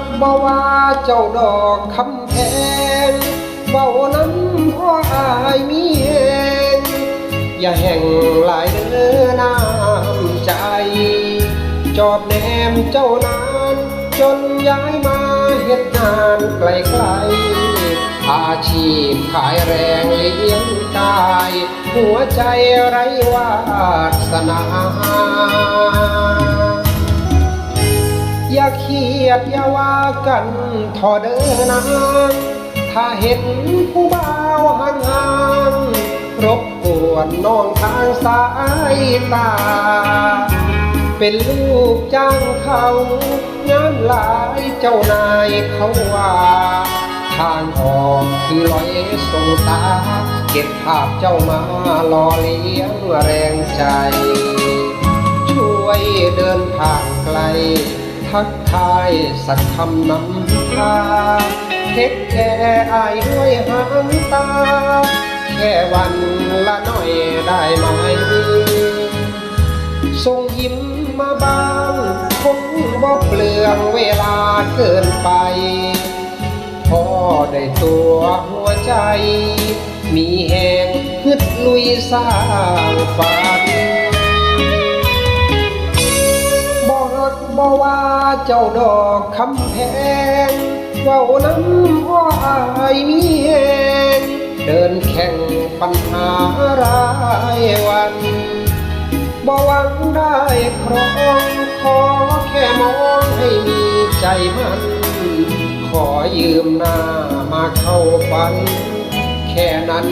กบ่ว่าเจ้าดอกคำแพงเบาน้ำพ่ออายมีแหงอย่าแห่งหลายเด้อน้ำใจ จอบแนมเจ้านาน จนย้ายมาเฮ็ดงานไกลๆอาชีพขายแรงเลี้ยงกาย หัวใจไร้วาสนาอย่า เคียดยาว่ากันทอเดินนางถ้าเห็นผู้บ่าวห่างรบกวนน้องทางสายตา เป็นลูกจ้างเขางานหลายเจ้านายเขาว่าทางออกคือลอยส่งตา เก็บภาพเจ้ามาหล่อเลี้ยงแรงใจ ช่วยเดินผ่านไกล ทักทายสักคำนำพาเทคแค่อายด้วยหางตา แค่วันละหน่อยได้ไหมส่งยิ้มมาบ้างคงบ่เปลืองเวลาเกินไปพอได้ตัวหัวใจ มีแหงฮึดลุยสร้างฝัน เจ้าดอกคำแพงเว้าน้ำพ่ออายมีแหงเดินแข่งปัญหารายวันบ่หวังได้ครองขอแค่มองให้มีใจมัน ขอยืมหน้ามาเข้าฝัน แค่นั้น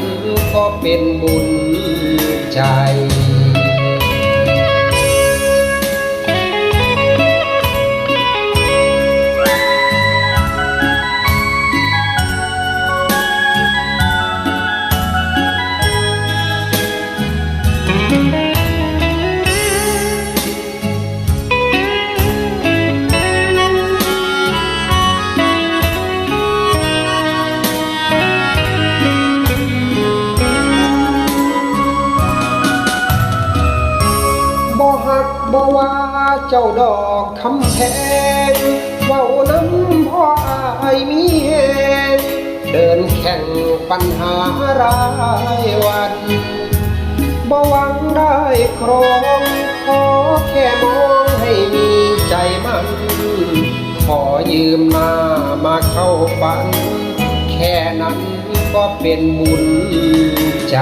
ก็เป็นบุญใจ เจ้าดอกคำแพงเว้าน้ำพ่ออายมีแหงเดินแข่งปัญหารายวันบ่หวังได้ครองขอแค่มองให้มีใจมัน ขอยืมหน้ามาเข้าฝัน แค่นั้นก็เป็นบุญใจ